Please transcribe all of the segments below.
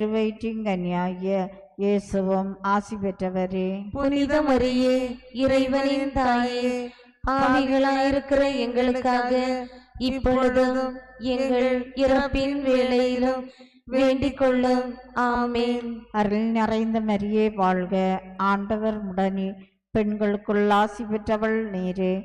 திருவயிற்றிங்கன்யாகிய இயேசுவும் ஆசி பெற்றவரே. புனித மரியே இறைவனின் தாயே பாவிகளாயிருக்கிற எங்களுக்காக இப்பொழுதும் எங்கள் இறப்பின் வேளையிலும் வேண்டிக் கொள்ளும் ஆமேன். அருள் நிறைந்த மரியே வாழ்க. ஆண்டவர் உடனே பெண்களுக்குள் ஆசி பெற்றவள் நீரே.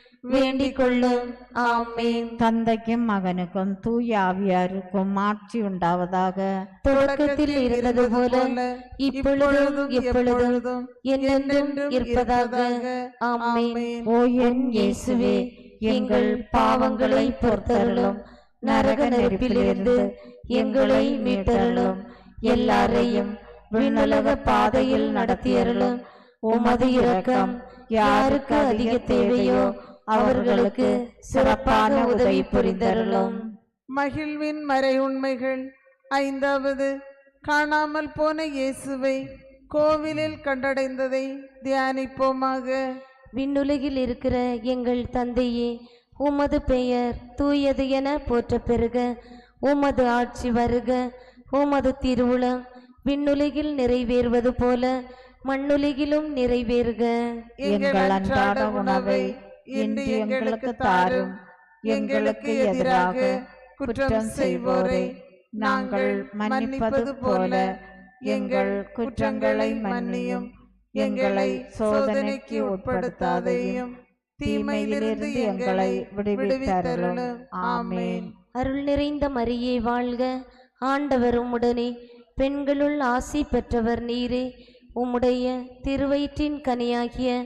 தந்தைக்கும் மகனுக்கும் தூய ஆவியாருக்கும் ஆட்சி உண்டாவதாக. தொடக்கத்தில் இருந்தது போல இப்பொழுதும் எப்பொழுதும் என்றென்றும் இருப்பதாக. ஆமேன். ஓ என் இயேசுவே எங்கள் பாவங்களை பொறுத்தருளும். நரக நெருப்பிலிருந்து எங்களை மீட்டருளும். எல்லாரையும் விண்ணுலக பாதையில் நடத்தியருளும். உமது இரக்கம் யாருக்கு அதிக தேவையோ அவர்களுக்கு சிறப்பான உதவி புரிந்தருளும். மகிழ்வின் மறை உண்மைகள். ஐந்தாவது காணாமல் போன இயேசுவை கோவிலில் கண்டடைந்ததை தியானிப்போமாக. விண்ணுலகில் இருக்கிற எங்கள் தந்தையே உமது பெயர் தூயது என போற்ற பெறுக உமது ஆட்சி வருக. உமது திருவுளம் விண்ணுலகில் நிறைவேறுவது போல மண்ணுலகிலும் நிறைவேறுக. எங்கள் அன்றாட உணவை இன்று எங்களுக்கு தாரும். எங்களுக்கு எதிராக குற்றம் செய்வோரை நாங்கள் மன்னிப்பது போல எங்கள் குற்றங்களை மன்னியும். எங்களை சோதனைக்கு உட்படுத்தாதையும். தீமையிலிருந்து எங்களை விடுவித்தருளும். ஆமேன். அருள் நிறைந்த மரியே வாழ்க. ஆண்டவர் உம்முடனே. பெண்களுள் ஆசி பெற்றவர் நீரே. உம்முடைய திருவயிற்றின் கனியாகிய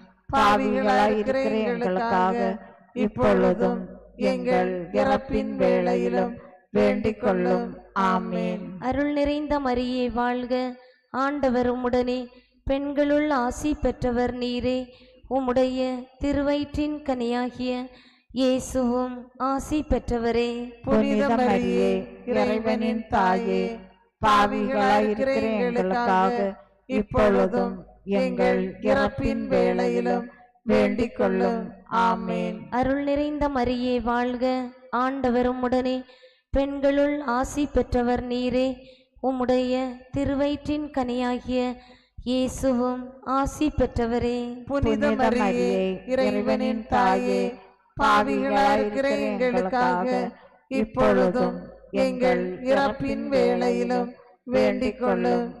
பாவிகளாயிருக்கிற எங்களுக்காக இப்பொழுதும் எங்கள் இறப்பின் வேளையிலும் வேண்டிக் கொள்ளும் ஆமேன். அருள் நிறைந்த மரியே வாழ்க. ஆண்டவர் உம்முடனே பெண்களுள் ஆசி பெற்றவர் நீரே. உம்முடைய திருவயிற்றின் கனியாகிய இயேசுவும் ஆசி பெற்றவரே. புனித மரியே இறைவனின் தாயே பாவிகளாயிருக்கிற எங்களுக்காக இப்பொழுதும் எங்கள் இறப்பின் வேளையிலும் வேண்டிக் கொள்ளும் ஆமேன். அருள் நிறைந்த மரியே வாழ்க. ஆண்டவர் உம்முடனே. பெண்களுள் ஆசி பெற்றவர் நீரே. உம்முடைய திருவயிற்றின் கனியாகிய இயேசுவும் ஆசி பெற்றவரே. புனித மரியே இறைவனின் தாயே. பாவிகளாயிருக்கிற எங்களுக்காக இப்பொழுதும் எங்கள் இறப்பின் வேளையிலும் வேண்டிக் கொள்ளும்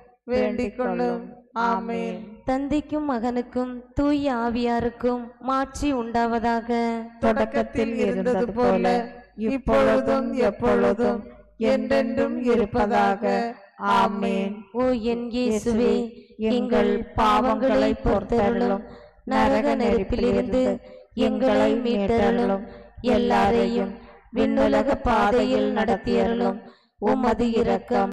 வேண்டிக் கொள்ளும் ஆமேன். தந்தைக்கும் மகனுக்கும் தூய ஆவியாருக்கும் மாட்சி உண்டாவதாக. தொடக்கத்தில் இருந்தது போல இப்பொழுதும் எப்பொழுதும் என்றென்றும் இருப்பதாக. ஆமேன். ஓ என் இயேசுவே எங்கள் பாவங்களை பொறுத்தருளும். நரக நெருப்பிலிருந்து எங்களை மீட்டருளும். எல்லாரையும் விண்ணுலக பாதையில் நடத்தியருளும். உமது இரக்கம்